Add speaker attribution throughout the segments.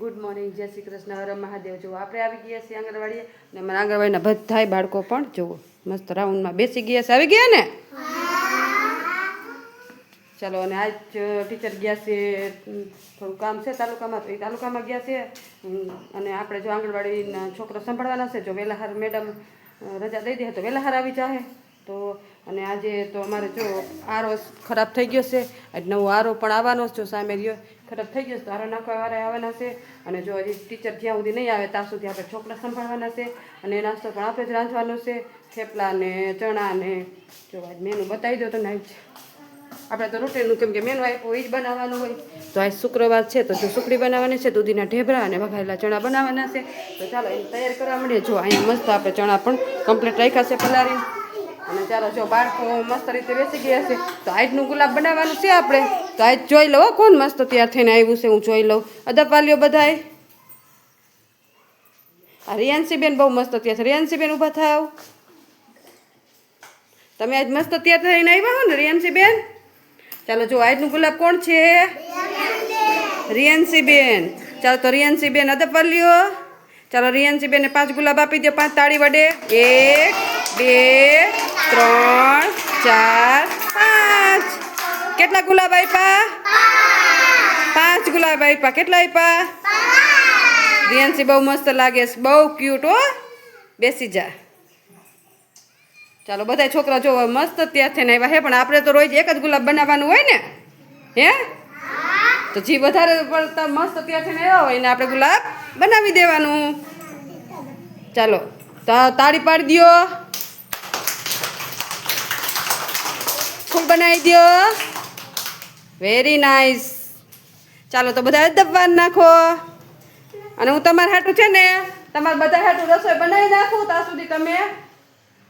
Speaker 1: Good morning જય શ્રી કૃષ્ણ. હર મહાદેવ. જુઓ, આપણે આવી ગયા છીએ આંગણવાડીએ અને અમારા આંગણવાડીના બધાય બાળકો પણ જુઓ, મસ્ત રાઉન્ડમાં બેસી ગયા છે. આવી ગયા ને? ચાલો, અને આજ ટીચર ગયા છે થોડું કામ છે તાલુકામાં, તો એ તાલુકામાં ગયા છે. અને આપણે જો આંગણવાડીના છોકરો સંભાળવાના છે, જો વેલાહાર મેડમ રજા દઈ દે તો વેલાહાર આવી જાહે. તો, અને આજે તો અમારે જો આરો ખરાબ થઈ ગયો છે નવો આરો પણ આવવાનો જો સામે રહ્યો. ખરાબ થઈ જશે તો આરો નાખવા વાળા આવવાના છે. અને જો હજી ટીચર જ્યાં સુધી નહીં આવે, ત્યાં સુધી આપણે છોકરા સંભાળવાના છે. અને નાસ્તો પણ આપણે જ રાંધવાનો છે. થેપલા ને ચણા ને જો આજ મેનુ બતાવી દો તમને. આજ આપણે તો રોટીનું કેમ કે મેનુ આપ્યું એ જ બનાવવાનું હોય. તો આજ શુક્રવાર છે, તો જો સુકડી બનાવવાની છે, દૂધીના ઢેબરા અને વઘારેલા ચણા બનાવવાના છે. તો ચાલો એને તૈયાર કરવા માંડીએ. જો અહીંયા મસ્ત આપણે ચણા પણ કમ્પ્લીટ રાખ્યા છે પલારી અને ચાલો જો બાળકો મસ્ત રીતે બેસી ગયા છે, તો આજનું ગુલાબ બનાવવાનું છે આપણે. તો આજ જોઈ લઉં કોણ મસ્ત તૈયાર થઈને આવ્યું છે, હું જોઈ લઉં. અદપાલીઓ બધાય. આ રિયાન્સીબેન બહુ મસ્ત તૈયાર છે. રિયાન્સીબેન ઊભા થાવ. તમે આજ મસ્ત તૈયાર થઈને આવ્યા હો ને, રિયાન્સીબેન? ચાલો જો, આજનું ગુલાબ કોણ છે? રિયાન્સીબેન. ચાલો તો રિયાન્સીબેન લ્યો ચાલો રિયાન્સીબેનને પાંચ ગુલાબ આપી દો, પાંચ તાળી વડે. એક બે, ત્રણ, ચાર, પાંચ. કેટલા ગુલાબ આપ્યા પાંચ ગુલાબ આપ્યા કેટલા આપ્યા રિયાન્સી બહુ મસ્ત લાગે છે. બહુ ક્યુટ હો. બેસી જા. ચાલો, બધા છોકરા જો મસ્ત ત્યાં થઈને આવ્યા હે. પણ આપણે તો રોજ એક જ ગુલાબ બનાવવાનું હોય ને? હે? તો જે વધારે પડતા મસ્ત ત્યાં થઈને આવ્યા હોય ને, આપણે ગુલાબ બનાવી દેવાનું. ચાલો તાળી પાડી દ્યો. ફૂલ બનાવી દ્યો. વેરી નાઇસ ચાલો તો બધા દબાણ નાખો. અને હું તમારા હાટું છે ને, તમારા બધા હાટું રસોઈ બનાવી નાખું, ત્યાં સુધી તમે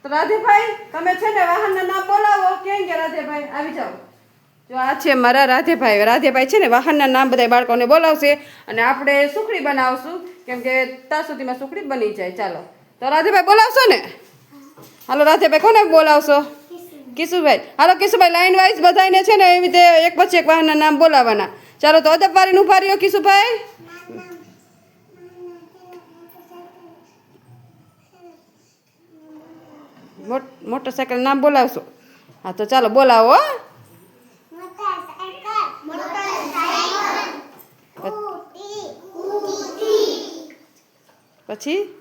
Speaker 1: તો રાધેભાઈ, તમે છે ને વાહનના નામ બોલાવો. કેમ કે રાધેભાઈ, આવી જાઓ. જો આ છે મારા રાધેભાઈ. રાધેભાઈ છે ને વાહનના નામ બધા બાળકોને બોલાવશે અને આપણે સુખડી બનાવશું. કેમ કે ત્યાં સુધીમાં સુખડી બની જાય. ચાલો. તો રાધેભાઈ, બોલાવશો ને? હાલો, રાધેભાઈ, કોને બોલાવશો? કિશુભાઈ. હાલો કિશુભાઈ લાઈન વાઇઝ બધાને છે ને એવી રીતે એક પછી એક વાહનના નામ બોલાવવાના ચાલો તો અદબ વારીને ઊભા કિશુભાઈ. મોટ- મોટરસાયકલ નામ બોલાવશો. હા, તો ચાલો બોલાવો. પછી?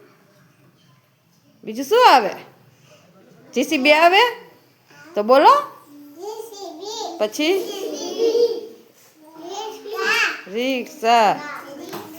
Speaker 1: બીજું શું આવે? જીસીબી આવે? તો બોલો. પછી? રિક્ષા.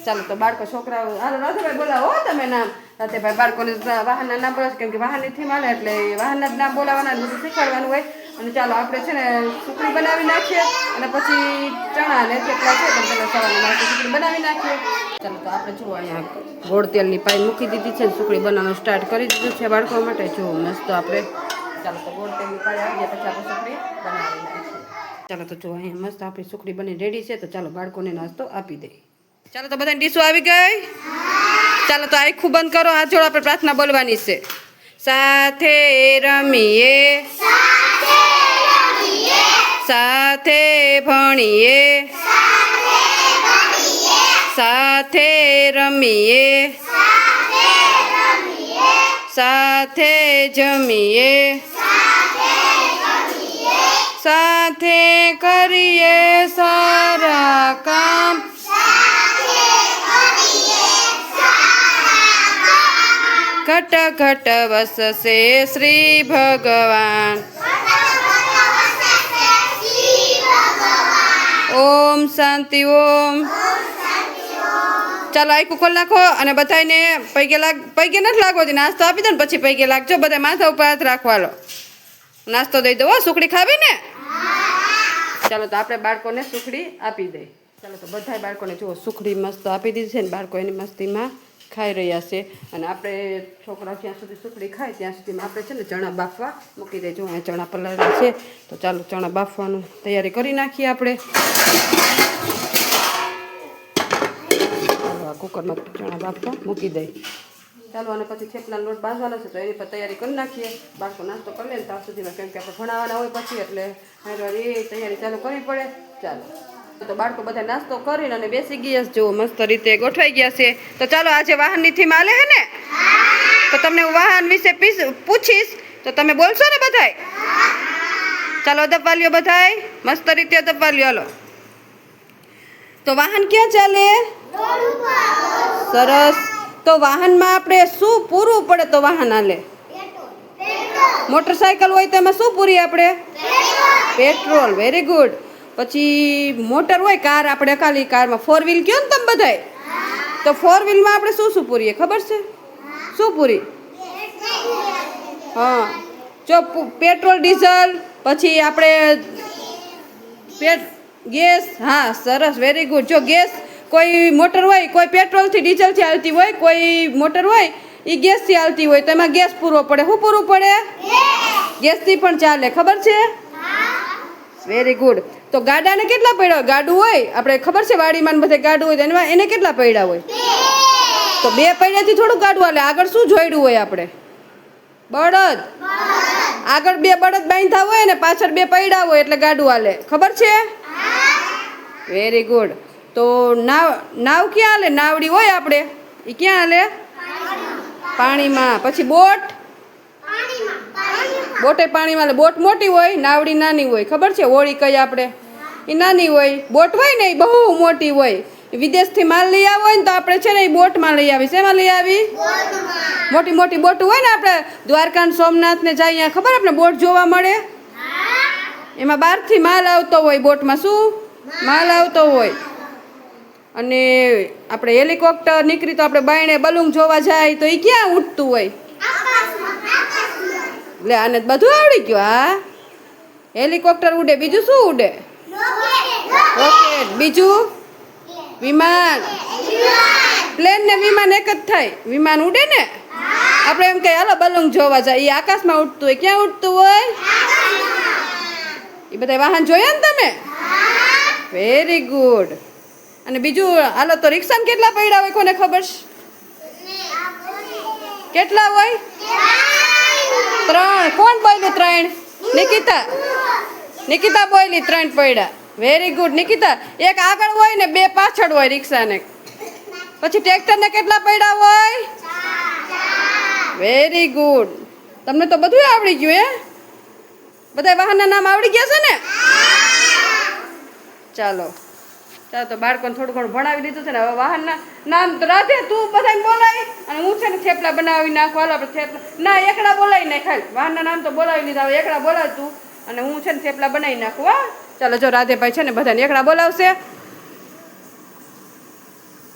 Speaker 1: ચાલો તો બાળકો છોકરાઓ હાલો રાધેભાઈ બોલાવો તમે નામ. ભાઈ બાળકોને વાહનના નામ બોલાવશે કેમ કે વાહનની નથી મળે એટલે વાહનના જ નામ બોલાવવાના બધું શીખવાડવાનું હોય. અને ચાલો આપણે છે ને સુખડી બનાવી નાખીએ અને પછી ચણા ને કેટલા છે તો પેલા સવારે નાસ્તે સુખડી બનાવી નાખીએ. ચાલો તો આપણે જુઓ અહીંયા ગોળ તેલની પાઈ મૂકી દીધી છે ને સુખડી બનાવવાનું સ્ટાર્ટ કરી દીધું છે બાળકો માટે. જુઓ મસ્ત આપણે ચાલો તો જો અહીંયા મસ્ત આપણી સુખડી બની રેડી છે, તો ચાલો બાળકોને નાસ્તો આપી દઈએ ચાલો તો બધાની ડીશો આવી ગઈ? ચાલો તો આખું બંધ કરો, હાથ જોડો, આપણે પ્રાર્થના બોલવાની છે. સાથે રમીએ. સાથે ભણીએ. સાથે રમીએ. સાથે જમીએ. સાથે કરીએ સારા કામ. ઘટ ઘટ વસશે શ્રી ભગવાન. ઓમ શાંતિ ઓમ. ચાલો આખું ખોલ નાખો અને બધાને પૈકે લાગ પૈકે નથી લાગવો નાસ્તો આપી દો ને પછી પૈકે લાગજો. બધા માથા ઉપર હાથ રાખવાનો નાસ્તો દઈ દો સુખડી ખાવી ને? ચાલો તો આપણે બાળકોને સુખડી આપી દઈએ. ચાલો તો બધા બાળકોને જુઓ, સુખડી મસ્ત આપી દીધી છે ને બાળકો એની મસ્તીમાં ખાઈ રહ્યા છે. અને આપણે છોકરા જ્યાં સુધી સુખડી ખાય ત્યાં સુધીમાં આપણે છે ને ચણા બાફવા મૂકી દઈએ જો અહીંયા ચણા પલાળ્યા છે. તો ચાલો ચણા બાફવાનું તૈયારી કરી નાખીએ આપણે. કુકરમાં ચણા બાફવા મૂકી દઈએ. ચાલો અને પછી થેપલાનો લોટ બાંધવાનો છે તો એની પર તૈયારી કરી નાખીએ. બાળકો નાસ્તો કરી લે ત્યાં સુધીમાં કેમ કે આપણે ભણાવવાના હોય પછી એટલે એ તૈયારી ચાલુ કરવી પડે. ચાલો. તો બાળકો બધા નાસ્તો કરીને અને બેસી ગયા છે. જો મસ્ત રીતે ગોઠવાઈ ગયા છે. તો ચાલો આજે વાહનની થીમ આલે હે ને? તો તમને હું વાહન વિશે પૂછીશ. તો તમે બોલશો ને બધાય? ચાલો દબવા લ્યો બધાય. મસ્ત રીતે દબવા લ્યો હાલો. તો વાહન ક્યાં ચાલે? સરસ. તો વાહનમાં આપણે શું પૂરવું પડે તો વાહન હાલે? મોટરસાયકલ હોય તો એમાં શું પૂરીએ આપણે? પેટ્રોલ. વેરી ગુડ પછી મોટર હોય, કાર આપણે ખાલી કારમાં ફોર વ્હીલ કયો ને તમે બધાય? તો ફોર વ્હીલમાં આપણે શું શું પૂરીએ? ખબર છે? શું પૂરી? હા. જો પેટ્રોલ, ડીઝલ, પછી આપણે ગેસ. હા, સરસ. વેરી ગુડ જો ગેસ કોઈ મોટર હોય કોઈ પેટ્રોલથી ડીઝલથી આવતી હોય કોઈ મોટર હોય એ ગેસથી આવતી હોય તો એમાં ગેસ પૂરવો પડે. શું પૂરવું પડે? ગેસથી પણ ચાલે. ખબર છે? વેરી ગુડ તો ગાડાને કેટલા પડ્યા? ગાડું હોય? આપણે ખબર છે વાડીમાં બધે ગાડું હોય એમાં એને કેટલા પડ્યા હોય? તો બે પૈડાથી થોડું ગાડું હાલે. આગળ શું જોયડું હોય આપણે? બળદ. આગળ બે બળદ બાંધતા હોય ને પાછળ બે પૈડા હોય એટલે ગાડું હાલે. ખબર છે? વેરી ગુડ તો નાવ નાવ ક્યાં હાલે? નાવડી હોય આપણે? એ ક્યાં હાલે? પાણીમાં. પછી બોટ? બોટે પાણીમાં હાલે. બોટ મોટી હોય નાવડી નાની હોય. ખબર છે હોળી કઈ આપણે? એ નાની હોય. બોટ હોય ને એ બહુ મોટી હોય. વિદેશથી માલ લઈ આવો હોય ને તો આપણે છે ને એ બોટમાં લઈ આવી શેમાં લઈ આવી? મોટી મોટી બોટ હોય ને આપણે? દ્વારકા સોમનાથને સોમનાથ ને જાય ત્યાં ખબર આપણે બોટ જોવા મળે? એમાં બહારથી માલ આવતો હોય બોટમાં. શું? માલ આવતો હોય. અને આપણે હેલિકોપ્ટર નીકળી તો આપણે બાયણે બલૂંગ જોવા જાય તો એ ક્યાં ઉડતું હોય? એટલે આને બધું આવડી ગયું, હા? હેલિકોપ્ટર ઉડે, બીજું શું ઉડે? રોકેટ બીજું? વિમાન. પ્લેન ને વિમાન એક જ થાય. વિમાન ઉડે ને? આપણે એમ કહીએ, હાલો બલૂંગ જોવા જાય એ આકાશમાં ઉડતું હોય. ક્યાં ઉડતું હોય? એ બધા વાહન જોયા ને તમે? વેરી ગુડ અને બીજું, હાલો તો રિક્ષામાં કેટલા પૈડા હોય કોને ખબર? છે કેટલા હોય? ત્રણ. કોણ બોલ્યું ત્રણ? નિકિતા. નિકિતા બોલી ત્રણ પૈડા વેરી ગુડ નિકિતા, એક આગળ હોય ને બે પાછળ હોય રિક્ષાને. પછી ટ્રેક્ટરને કેટલા પૈડા હોય? વેરી ગુડ તમને તો બધું આવડી ગયું, હે? બધા વાહનના નામ આવડી ગયા છે ને? ચાલો. ચાલો તો બાળકોને થોડું ઘણું ભણાવી દીધું છે ને, હવે વાહનના નામ તો રાધે, તું બધાને બોલાવી. અને હું છે ને થેપલા બનાવી નાખું, હાલો આપણે થેપલા ના એકડા બોલાવી નાખ ખાલી. વાહનના નામ તો બોલાવી લીધા, હવે એકડા બોલાવ તું. અને હું છે ને થેપલા બનાવી નાખું, હા. ચાલો, જો રાધેભાઈ છે ને બધાને એકડા બોલાવશે.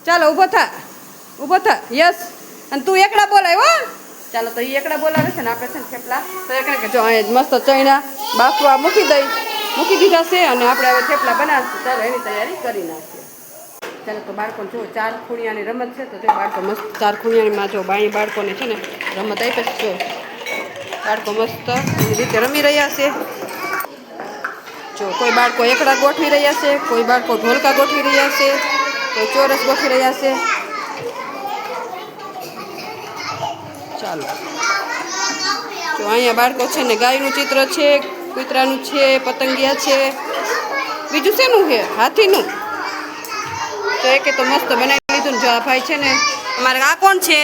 Speaker 1: ચાલો, ઊભો થા ઊભો થા. યસ. અને તું એકડા બોલાય, હો. ચાલો, તો એ એકડા બોલાવે છે ને, આપણે છે ને થેપલા. તો એક કે જો અહીંયા મસ્ત ચણા બાફવા મૂકી દઈ. મૂકી દીધા છે અને આપણે હવે થેપલા બનાવશું. ચાલો, એની તૈયારી કરી નાખીએ. ચાલો, તો બાળકો, જો ચાર ખૂણિયાની રમત છે, તો તે બાળકો મસ્ત ચાર ખૂણિયામાં જો બાણી બાળકોને છે ને રમત આપી છે બાળકો મસ્ત રીતે રમી રહ્યા છે. જો, કોઈ બાળકો એકડા ગોઠવી રહ્યા છે, કોઈ બાળકો ઢોલકા ગોઠવી રહ્યા છે, કોઈ ચોરસ ગોઠવી રહ્યા છે. ચાલો. જો, અહીંયા બાળકો છે ને ગાયનું ચિત્ર છે કૂતરાનું છે, પતંગિયા છે. બીજું શેનું છે? હાથીનું? તો એકે તો મસ્ત બનાવી લીધું જો આ ભાઈ છે ને, અમારે આ કોણ છે?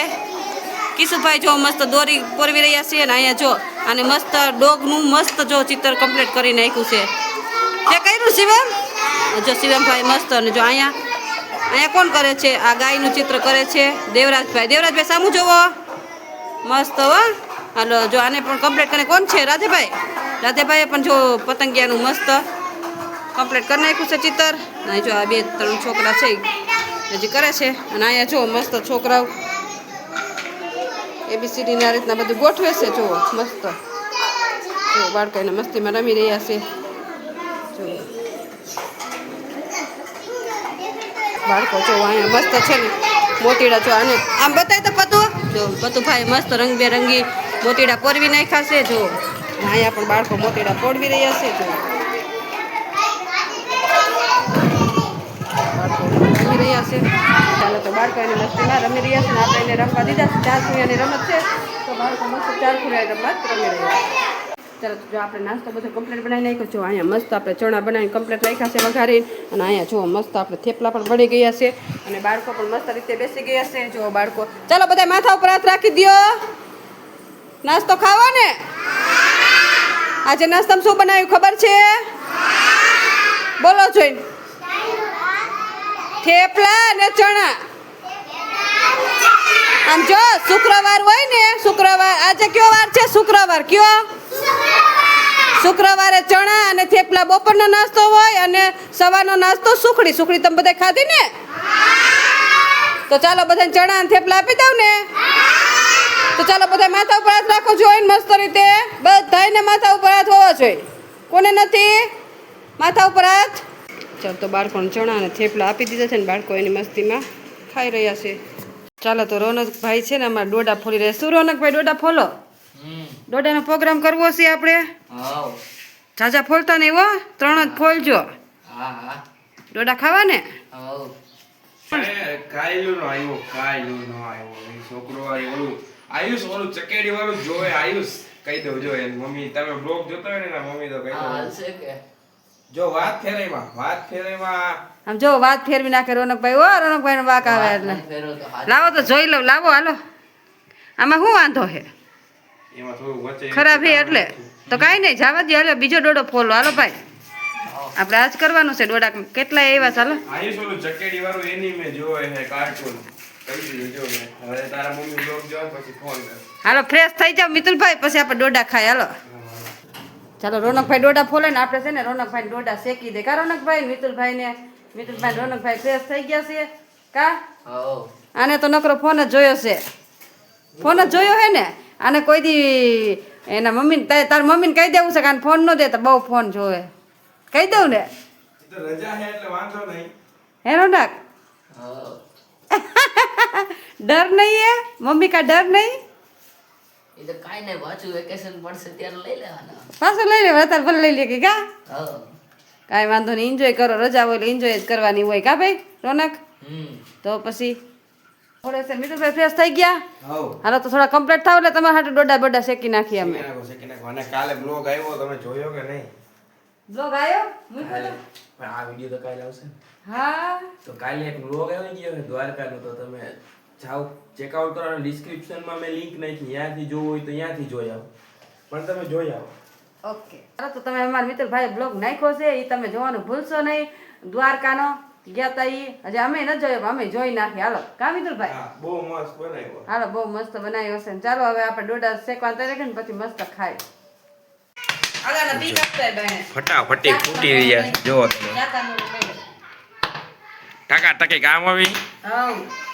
Speaker 1: કિશુભાઈ જો મસ્ત દોરી પોરવી રહ્યા છે ને અહીંયા જો, અને મસ્ત ડોગનું મસ્ત જો ચિત્ર કમ્પ્લીટ કરી નાખ્યું છે. તે કર્યું શિવમ? જો શિવમભાઈ મસ્ત અને જો અહીંયા અહીંયા કોણ કરે છે? આ ગાયનું ચિત્ર કરે છે. દેવરાજભાઈ દેવરાજભાઈ સામું જોવો. મસ્ત હો. હાલો જો આને પણ કમ્પ્લીટ કરીને કોણ છે? રાધેભાઈ? રાધેભાઈએ પણ જો પતંગિયાનું મસ્ત કમ્પ્લીટ કરી નાખ્યું છે ચિત્ર અહીં જો આ બે ત્રણ છોકરા છે હજી કરે છે. અને અહીંયા જો મસ્ત છોકરાઓ. એબીસીડીની રીતના બધું ગોઠવે છે જો મસ્ત. જો બાળકો એને મસ્તીમાં રમી રહ્યા છે. જો. બાળકો જો અહીંયા મસ્ત છે ને. મોતીડા જો આને. આમ બતાય તો પતુ જો પતુભાઈ મસ્ત રંગબેરંગી મોતીડા પરવી નાખ્યા છે, જો. અહીંયા પણ બાળકો મોતીડા પોડવી રહ્યા છે, જો. રમી રહ્યા છે. ચાલો તો બાળકો એને મસ્તીમાં રમી રહ્યા છે ને આપણે એને રમવા દીધા છે. ચાર ખૂણિયાની રમત છે. તો બાળકો મસ્ત ચાર ખૂણિયાની રમત રમી રહ્યા ચાલો જો આપણે નાસ્તો બધો કમ્પ્લીટ બનાવી નાખ્યો. જો અહીંયા મસ્ત આપણે ચણા બનાવીને કમ્પ્લીટ રાખ્યા છે વઘારીને. અને અહીંયા જો મસ્ત આપણે થેપલા પણ વળી ગયા છે. અને બાળકો પણ મસ્ત રીતે બેસી ગયા છે. જો બાળકો, ચાલો બધા માથા ઉપર હાથ રાખી દ્યો. નાસ્તો ખાવો ને આજે નાસ્તામાં શું બનાવ્યું ખબર છે? બોલો જોઈને. થેપલા અને ચણા. આમ જો, શુક્રવાર હોય ને, શુક્રવાર, આજે કયો વાર છે? શુક્રવાર, કયો? શુક્રવારે ચણા અને થેપલા બપોરનો નાસ્તો હોય અને સવારનો નાસ્તો સુખડી. સુખડી તમે બધા ખાધી ને? તો ચાલો બધાને ચણા અને થેપલા આપી દઉં ને. તો ચાલો બધા માથા ઉપર હાથ રાખો જોઈને મસ્ત રીતે બધાને માથા ઉપર હાથ હોવા જોઈએ. કોને નથી? માથા ઉપર હાથ. ચાલ તો બાળકોને ચણા અને થેપલા આપી દીધા છે ને બાળકો એની મસ્તીમાં ખાઈ રહ્યા છે. ચાલો તો રોનકભાઈ છે ને અમારે ડોડા ફોલી રહ્યા શું રોનકભાઈ ડોડા ફોલો? ડોડાનો પ્રોગ્રામ કરવો છે આપણે? ઝાઝા ફોલતા નહીં હો ત્રણ જ ફોલજો.
Speaker 2: હા હા.
Speaker 1: ડોડા ખાવા ને?
Speaker 3: કાયલું નો આવ્યો કાયલું નો આવ્યો છોકરો આ ઓલું. આયુષ ઓલું ચકેડી વાળું જોવે આયુષ. કહી દઉં જો એની મમ્મી તમે બ્લોગ જોતા હોય ને એના મમ્મી તો કહી દઉં.
Speaker 2: હાલશે કે.
Speaker 3: જો વાત ફેરાઈમાં વાત ફેરાઈમાં.
Speaker 1: આમ જો વાત ફેરવી નાખે રોનકભાઈ ઓ રોનકભાઈ વાક આવે એટલે. લાવો તો જોઈ લઉં લાવો હાલો. આમાં શું વાંધો છે?
Speaker 3: એમાં થોડું વચ્ચે
Speaker 1: ખરાબ હે એટલે. તો કાંઈ નહીં જવા દે હાલો બીજો ડોડો ફોલો. હાલો ભાઈ. આપણે આજ કરવાનું છે ડોડા કેટલા એવા ચાલો
Speaker 3: આયુષ ઓલું ચકેડી વાળું એની મેં જોવે હે કાર્ટૂન
Speaker 1: હાલો ફ્રેશ થઈ જાવ મિતુલભાઈ પછી આપણે ડોડા ખાય હાલો. ચાલો રોનકભાઈ ડોડા ફોલે ને આપણે છે ને રોનકભાઈ ડોડા શેકી દે. કા રોનકભાઈ? મિતુલભાઈ ને મિતુલભાઈ રોનકભાઈ ફ્રેશ થઈ ગયા છે. કા? આને તો નકરો ફોન જ જોયો છે. ફોન જ જોયો હે ને? આને કોઈ દી એના મમ્મી તાર મમ્મીને કહી દેવું છે કારણ ફોન ન દે તો બહુ ફોન જોવે. કહી દઉં ને.
Speaker 3: રજા હે એટલે વાંધો નહીં.
Speaker 1: હે રોનક? ડર નહીં હે? મમ્મી કા ડર નહીં?
Speaker 2: એ તો કાંઈ નહીં પાછું વેકેશન પડશે ત્યારે લઈ લેવાના.
Speaker 1: પાછો લઈ લે અત્યારે ભલે લઈ લે કે કા? કાંઈ વાંધો નહીં એન્જોય કરો રજા હોય એટલે એન્જોય જ કરવાની હોય કા ભાઈ રોનક?
Speaker 2: હમ.
Speaker 1: તો પછી થોડે છે મિતુભાઈ ફ્રેશ થઈ ગયા? હાલો તો થોડા કમ્પ્લીટ થાવ એટલે તમારા હાટુ ડોડા બોડા શેકી નાખીએ અમે.
Speaker 3: શેકી નાખો અને કાલે બ્લોગ આવ્યો તમે જોયો કે નહીં?
Speaker 1: બ્લોગ આવ્યો? મૂક્યો તો?
Speaker 4: પણ આ વીડિયો તો કાલે આવશે. ને.
Speaker 1: હા.
Speaker 4: તો કાલે એક વ્લોગ આવી ગયો ને દ્વારકાનો તો તમે જાઓ ચેકઆઉટ કરો ડિસ્ક્રિપ્શનમાં મેં લિંક નાખી ત્યાંથી જોવું હોય તો ત્યાંથી જોઈ આવો. પણ તમે જોઈ આવો.
Speaker 1: ઓકે. ચાલો તો તમે અમારા મિત્રભાઈએ બ્લોગ નાખ્યો છે એ તમે જોવાનું ભૂલશો નહીં. દ્વારકાનો ગયા તા ઈ. હજી અમે ન જોયો અમે જોઈ નાખી હાલો કા મિત્રભાઈ?
Speaker 3: ભાઈ બહુ મસ્ત બનાવ્યો.
Speaker 1: હાલો બહુ મસ્ત બનાવ્યો છે. ને ચાલો હવે આપણે ડોડા શેકવા તૈયાર રાખીને પછી મસ્ત ખાય
Speaker 3: ફટાફટી ફૂટી રહ્યા છે. જો ટકા ટકી કામ આવી.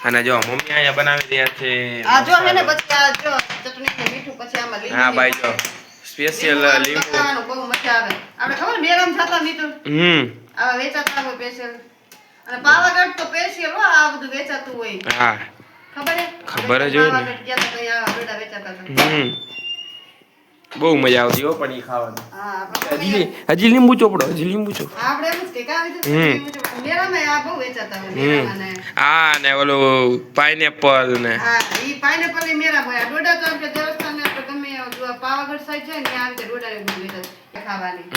Speaker 3: અને જો મમ્મી અહીંયા બનાવી રહ્યા છે.
Speaker 1: આ જો હે ને પછી આ જો ચટણી ને મીઠું પછી આમાં લીંબુ
Speaker 3: હા ભાઈ જો. સ્પેશિયલ લીંબુ
Speaker 1: બહુ મજા આવે. આપણે ખબર બેરામ થતા મીઠું
Speaker 3: હમ.
Speaker 1: આવા વેચાતા હોય સ્પેશિયલ અને પાવાગઢ તો સ્પેશિયલ હો આ બધું વેચાતું હોય.
Speaker 3: હા.
Speaker 1: ખબર હે?
Speaker 3: ખબર જ હોય ને.
Speaker 1: ગયા તા તો આ ડોડા વેચાતા હતા.
Speaker 3: હમ. બહુ મજા આવતી હો પણ ખાવાની. હજી લીંબુ ચોપડો હજી લીંબુ ચોપડો હમ. હા ને. ઓલું પાઇનેપલ ને.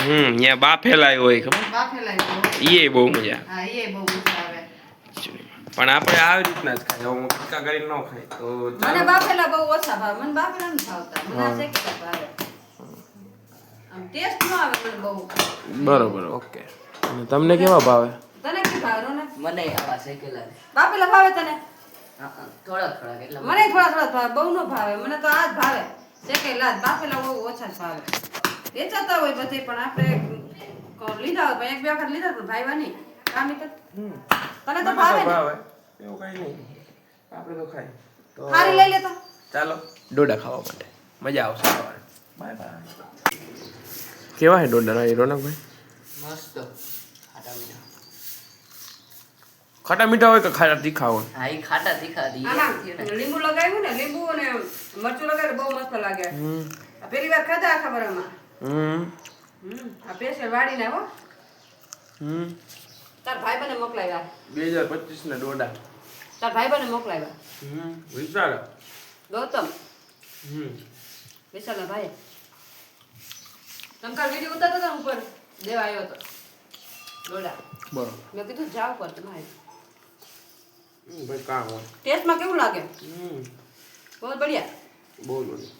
Speaker 3: હમ ત્યાં બાફેલા હોય ખબર?
Speaker 1: બાફેલાય એ બહુ.
Speaker 3: મજા.
Speaker 1: હા એ બહુ મજા
Speaker 3: પણ આપણે આવી રીતના જ ખાય હું ટીકા કરીને ન ખાય તો
Speaker 1: મને બાફેલા બહુ ઓછા ભાવે. મને બાફેલા નથી ભાવતા. મને આ શેકેલા ભાવે. આમ ટેસ્ટ ન આવે મને બહુ.
Speaker 3: બરોબર ઓકે. અને તમને કેવા ભાવે?
Speaker 1: તને કે ભાવે ને
Speaker 2: મને આવા શેકેલા.
Speaker 1: બાફેલા ભાવે તને?
Speaker 2: થોડા થોડા થોડાક
Speaker 1: મને થોડા થોડા ભાવે. બહુ ન ભાવે. મને તો આ જ ભાવે. શેકેલા બાફેલા બહુ ઓછા જ ભાવે. વેચાતા હોય બધે પણ આપણે લીધા હોય? એક બે વખત લીધા પણ ભાઈવા નહીં. કામ નહીં તને તો ભાવે ને?
Speaker 3: ભાવે. એવું કઈ નહીં. આપણે તો ખાઈ. તો
Speaker 1: હારી લઈ લેતો
Speaker 3: ચાલો. ડોડા ખાવા માટે. મજા આવશે બાય બાય. કેવા હે ડોડા? એ રોનકભાઈ?
Speaker 2: મસ્ત. ખાટા મીઠા.
Speaker 3: ખાટા મીઠા હોય કે ખાટા તીખા હોય?
Speaker 2: હા એ ખાટા તીખા દી
Speaker 1: લીંબુ લગાવ્યું ને લીંબુ અને મરચું લગાવ્યું બહુ મસ્ત લાગે. આ પેલી વાર ખાધા આખા બરામાં
Speaker 3: હમ.
Speaker 1: હમ. આ સ્પેશિયલ વાળીને હો
Speaker 3: હમ.
Speaker 1: તાર ભાઈ બને મોકલાવ્યા.
Speaker 3: બે હજાર પચીસ ડોડા
Speaker 1: તાર ભાઈ બને મોકલાવ્યા.
Speaker 3: હમ વિશાળ
Speaker 1: ગૌતમ.
Speaker 3: હમ.
Speaker 1: વિશાલના ભાઈ તમ કાલ વિડિયો ઉતારતો હતા ઉપર. દેવા આવ્યો હતો ડોડા
Speaker 3: બરોબર.
Speaker 1: મેં કીધું જાવ પર તમે
Speaker 3: ભાઈ કામ હોય.
Speaker 1: ટેસ્ટમાં કેવું લાગે?
Speaker 3: હમ.
Speaker 1: બહુ બઢિયા.
Speaker 3: બહુ બધી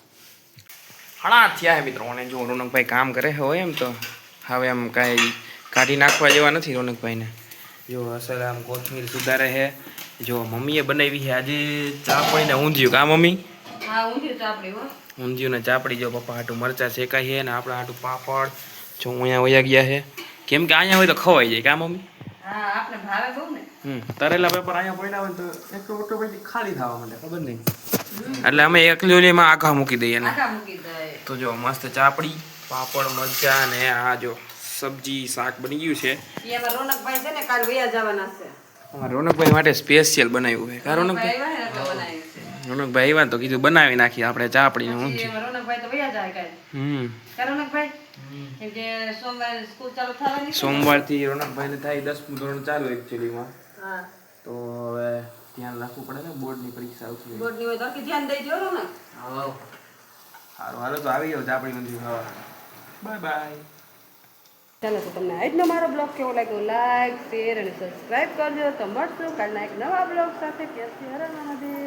Speaker 3: હણા થયા હે મિત્રો અને જો રોનકભાઈ કામ કરે હોય એમ તો. હવે આમ કાંઈ કાઢી નાખવા જેવા નથી રોનકભાઈને. જો અસલ આમ કોથમીર સુધારે છે. જો મમ્મીએ બનાવી છે આજે ચાપડી ને ઊંધિયું. કા મમ્મી?
Speaker 1: હા ઊંધિયું ચાપડી હો.
Speaker 3: ઊંધિયું ને ચાપડી જો પપ્પા હાટું મરચાં શેકાય છે ને આપણા હાટું પાપડ. જો અહીંયા વયા ગયા છે. કેમ કે અહીંયા હોય તો ખવાઈ જાય. કા મમ્મી?
Speaker 1: હા આપણે ભાવે બહુ ને.
Speaker 3: હમ તરેલા પેપર અહીંયા પડ્યા હોય તો એક ઓટો પછી ખાલી થવા માંડે ખબર નહીં. એટલે અમે એકલી ઓલીમાં આખા મૂકી દઈએ ને
Speaker 1: આખા મૂકી દે
Speaker 3: તો જો મસ્ત ચાપડી પાપડ મરચા ને આ જો સબ્જી શાક બની ગયું છે.
Speaker 1: રોનકભાઈ છે ને કાલ વયા જવાના છે.
Speaker 3: રોનકભાઈ માટે સ્પેશિયલ બનાવ્યું છે. કા રોનકભાઈ?
Speaker 1: રોનકભાઈ આવ્યા ને
Speaker 3: તો કીધું બનાવી નાખીએ આપણે
Speaker 1: ચા
Speaker 3: પડી
Speaker 1: એમાં રોનકભાઈ તો વયા જાય
Speaker 3: હમ.
Speaker 1: રોનકભાઈ? ને?
Speaker 3: સોમવારથી રોનકભાઈને થાય દસમું ધોરણ ચાલુ એકચ્યુઅલીમાં
Speaker 1: હા.
Speaker 3: તો હવે ધ્યાન રાખવું પડે ને બોર્ડની પરીક્ષા આવતી
Speaker 1: બોર્ડની હોય તો ધ્યાન દઈ દો રોનક.
Speaker 2: હા
Speaker 3: સારું હાલો તો આવી જાવ ચાપડી મંદિર બાય બાય
Speaker 1: ચાલો તો તમને આજનો મારો બ્લોગ કેવો લાગ્યો? લાઈક શેર અને સબસ્ક્રાઇબ કરજો. તો મળશું કાલના એક નવા બ્લોગ સાથે. ત્યાંથી હરણ મહાદેવ.